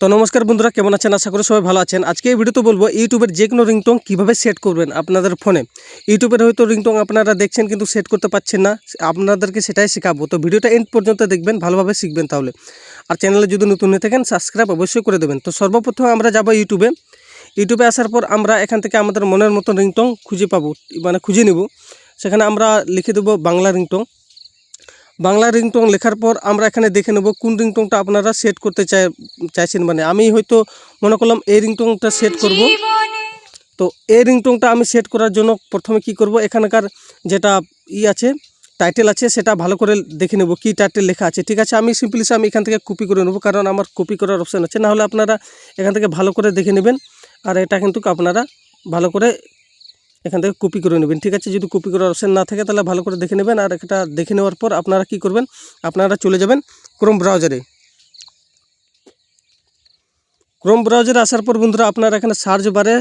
তো নমস্কার বন্ধুরা, কেমন আছেন? আশা করি সবাই ভালো আছেন। আজকে এই ভিডিওতে বলব, ইউটিউবের যে কোনো রিংটং কীভাবে সেট করবেন আপনাদের ফোনে ইউটিউবের হয়তো রিংটং আপনারা দেখছেন কিন্তু সেট করতে পারছেন না, আপনাদেরকে সেটাই শেখাবো। তো ভিডিওটা এন্ড পর্যন্ত দেখবেন, ভালোভাবে শিখবেন তাহলে। আর চ্যানেলে যদি নতুন হয়ে থাকেন সাবস্ক্রাইব অবশ্যই করে দেবেন। তো সর্বপ্রথম আমরা যাব ইউটিউবে। ইউটিউবে আসার পর আমরা এখান থেকে আমাদের মনের মতো রিংটং খুঁজে পাবো মানে খুঁজে নেব। সেখানে আমরা লিখে দেবো বাংলা রিংটং বাংলা রিংটং লেখার পর আমরা এখানে দেখে নেব কোন রিংটংটা আপনারা সেট করতে চাই, চাইছেন মানে। আমি হয়তো মনে করলাম এই রিংটংটা সেট করব। তো এই রিংটংটা আমি সেট করার জন্য প্রথমে কি করব? এখানকার যেটা ই আছে টাইটেল আছে, সেটা ভালো করে দেখে নেব কি টাইটেল লেখা আছে। ঠিক আছে, আমি সিম্পলি আমি এখান থেকে কপি করে নেব, কারণ আমার কপি করার অপশান আছে। না হলে আপনারা এখান থেকে ভালো করে দেখে নেবেন। আর এটা কিন্তু আপনারা ভালো করে এখান থেকে কপি করে নেবেন। ঠিক আছে, যদি কপি করার অপশান না থাকে, তাহলে ভালো করে দেখে নেবেন। আর এটা দেখে নেওয়ার পর আপনারা কি করবেন? আপনারা চলে যাবেন ক্রোম ব্রাউজারে ক্রোম ব্রাউজারে আসার পর বন্ধুরা, আপনারা এখানে সার্চ বারে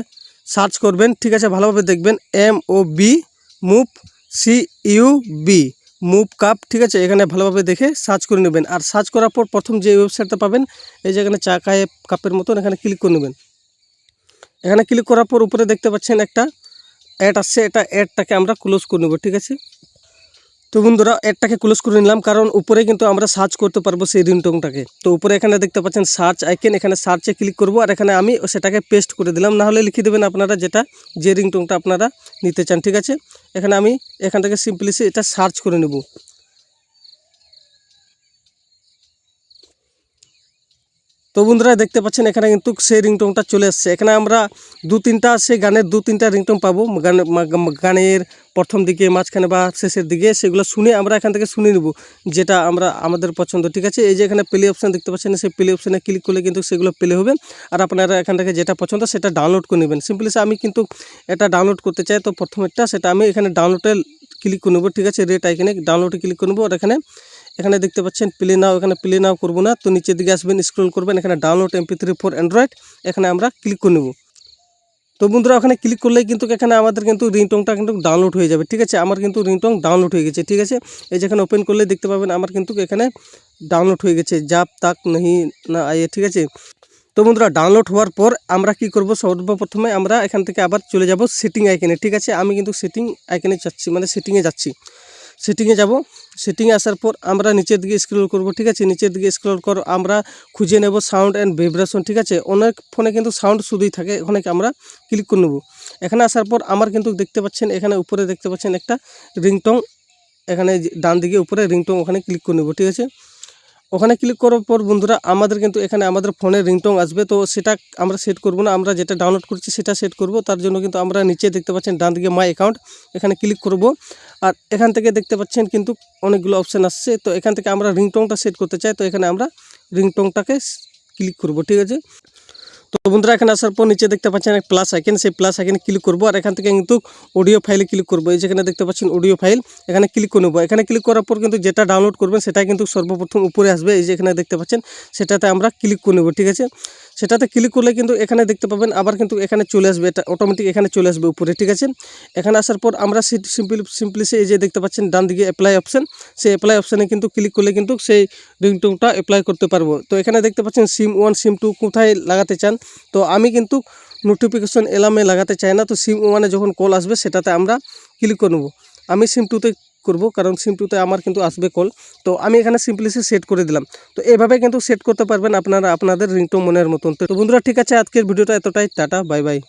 সার্চ করবেন। ঠিক আছে, ভালোভাবে দেখবেন M O B move C U B move cup ঠিক আছে, এখানে ভালোভাবে দেখে সার্চ করে নেবেন। আর সার্চ করার পর প্রথম যে ওয়েবসাইটটা পাবেন, এই যে এখানে চা কাপের মতন এখানে ক্লিক করে নেবেন। এখানে ক্লিক করার পর উপরে দেখতে পাচ্ছেন একটা অ্যাড আসছে এটা অ্যাডটাকে আমরা ক্লোজ করে নেব, ঠিক আছে? তো বন্ধুরা অ্যাডটাকে ক্লোজ করে নিলাম, কারণ উপরে কিন্তু আমরা সার্চ করতে পারব সেই রিংটংটাকে তো উপরে এখানে দেখতে পাচ্ছেন সার্চ আইকেন এখানে সার্চে ক্লিক করব, আর এখানে আমি সেটাকে পেস্ট করে দিলাম। নাহলে লিখে দেবেন আপনারা যেটা, যে রিংটংটা আপনারা নিতে চান, ঠিক আছে? এখানে আমি এখান থেকে সিম্পলি এটা সার্চ করে নেব। তো বন্ধুরা দেখতে পাচ্ছেন, এখানে কিন্তু সেই রিংটংটা চলে আসছে এখানে আমরা দু তিনটা, সেই গানের দু তিনটা রিংটং পাবো। গান গানের প্রথম দিকে, মাঝখানে বা শেষের দিকে, সেগুলো শুনে আমরা এখান থেকে শুনে নেব, যেটা আমরা, আমাদের পছন্দ। ঠিক আছে? এই যে এখানে প্লে অপশান দেখতে পাচ্ছেন, সেই প্লে অপশানে ক্লিক করলে কিন্তু সেগুলো প্লে হবে। আর আপনারা এখান থেকে যেটা পছন্দ, সেটা ডাউনলোড করে নেবেন। সিম্পলি আমি কিন্তু এটা ডাউনলোড করতে চাই, তো প্রথমেরটা সেটা আমি এখানে ডাউনলোডে ক্লিক করে নেব। ঠিক আছে? রেট আইখানে ডাউনলোডে ক্লিক করে নেব। আর এখানে এখানে দেখতে পাচ্ছেন প্লে নাও এখানে প্লে নাও করব না। তো নিচের দিকে আসবেন স্ক্রল করবেন, এখানে download MP three four Android এখানে আমরা ক্লিক করে নেব। তো বন্ধুরা, ওখানে ক্লিক করলেই কিন্তু এখানে আমাদের কিন্তু রিংটংটা কিন্তু ডাউনলোড হয়ে যাবে, ঠিক আছে? আমার কিন্তু রিংটং ডাউনলোড হয়ে গেছে, ঠিক আছে? এই যেখানে ওপেন করলে দেখতে পাবেন, আমার কিন্তু এখানে ডাউনলোড হয়ে গেছে জাপ তাক নাহি না আয়ে, ঠিক আছে? তো বন্ধুরা ডাউনলোড হওয়ার পর আমরা কি করব? সর্বপ্রথমে আমরা এখান থেকে আবার চলে যাব সেটিং আইকনে ঠিক আছে? আমি কিন্তু সেটিং আইকনে যাচ্ছি মানে সেটিংয়ে যাচ্ছি। সেটিংয়ে যাব। সেটিংয়ে আসার পর আমরা নিচের দিকে স্ক্রল করব, ঠিক আছে? নিচের দিকে স্ক্রল কর আমরা খুঁজে নেব সাউন্ড অ্যান্ড ভাইব্রেশন ঠিক আছে? অনেক ফোনে কিন্তু সাউন্ড শুধুই থাকে, ওখানে আমরা ক্লিক করে নেব। এখানে আসার পর আমার কিন্তু দেখতে পাচ্ছেন, এখানে উপরে দেখতে পাচ্ছেন একটা রিংটং এখানে ডান দিকে উপরে রিংটং ওখানে ক্লিক করে নেব, ঠিক আছে? ওখানে ক্লিক করার পর বন্ধুরা, আমাদের কিন্তু এখানে আমাদের ফোনের রিংটং আসবে। তো সেটা আমরা সেট করব না, আমরা যেটা ডাউনলোড করছি সেটা সেট করব। তার জন্য কিন্তু আমরা নিচে দেখতে পাচ্ছেন ডান দিকে মাই অ্যাকাউন্ট এখানে ক্লিক করব। আর এখান থেকে দেখতে পাচ্ছেন কিন্তু অনেকগুলো অপশান আসছে। তো এখান থেকে আমরা রিংটংটা সেট করতে চাই, তো এখানে আমরা রিংটংটাকে ক্লিক করব, ঠিক আছে? তো বন্ধুরা, এখানে আসার পর নিচে দেখতে পাচ্ছেন প্লাস আইকেন সেই প্লাস আইকেন ক্লিক করব আর এখান থেকে কিন্তু অডিও ফাইলে ক্লিক করব। এই যেখানে দেখতে পাচ্ছেন অডিও ফাইল এখানে ক্লিক করে নেব। এখানে ক্লিক করার পর কিন্তু যেটা ডাউনলোড করবেন সেটা কিন্তু সর্বপ্রথম উপরে আসবে। এই যে এখানে দেখতে পাচ্ছেন, সেটাতে আমরা ক্লিক করে নেব, ঠিক আছে? সেটাতে ক্লিক করলে কিন্তু এখানে দেখতে পাবেন, আবার কিন্তু এখানে চলে আসবে, এটা অটোমেটিক এখানে চলে আসবে উপরে, ঠিক আছে? এখানে আসার পর আমরা সিম্পলি সিম্পলি এই যে দেখতে পাচ্ছেন, ডান দিকে অ্যাপ্লাই অপশান সেই অ্যাপ্লাই অপশানে কিন্তু ক্লিক করলে কিন্তু সেই রিংটোনটা অ্যাপ্লাই করতে পারব। তো এখানে দেখতে পাচ্ছেন সিম ওয়ান সিম টু কোথায় লাগাতে চান? তো আমি কিন্তু নোটিফিকেশন এলামে লাগাতে চাই না, তো সিম ওয়ানে যখন কল আসবে, সেটাতে আমরা ক্লিক করে নেব। আমি সিম টুতে করব, কারণ সিম্পলিতে আমার কিন্তু আসবে কল তো আমি এখানে সিম্পলি সেট করে দিলাম। তো এভাবে কিন্তু সেট করতে পারবেন আপনারা, আপনাদের রিংটোন মনের মতন। তো বন্ধুরা, ঠিক আছে, আজকের ভিডিওটা এতটাই। Tata bye bye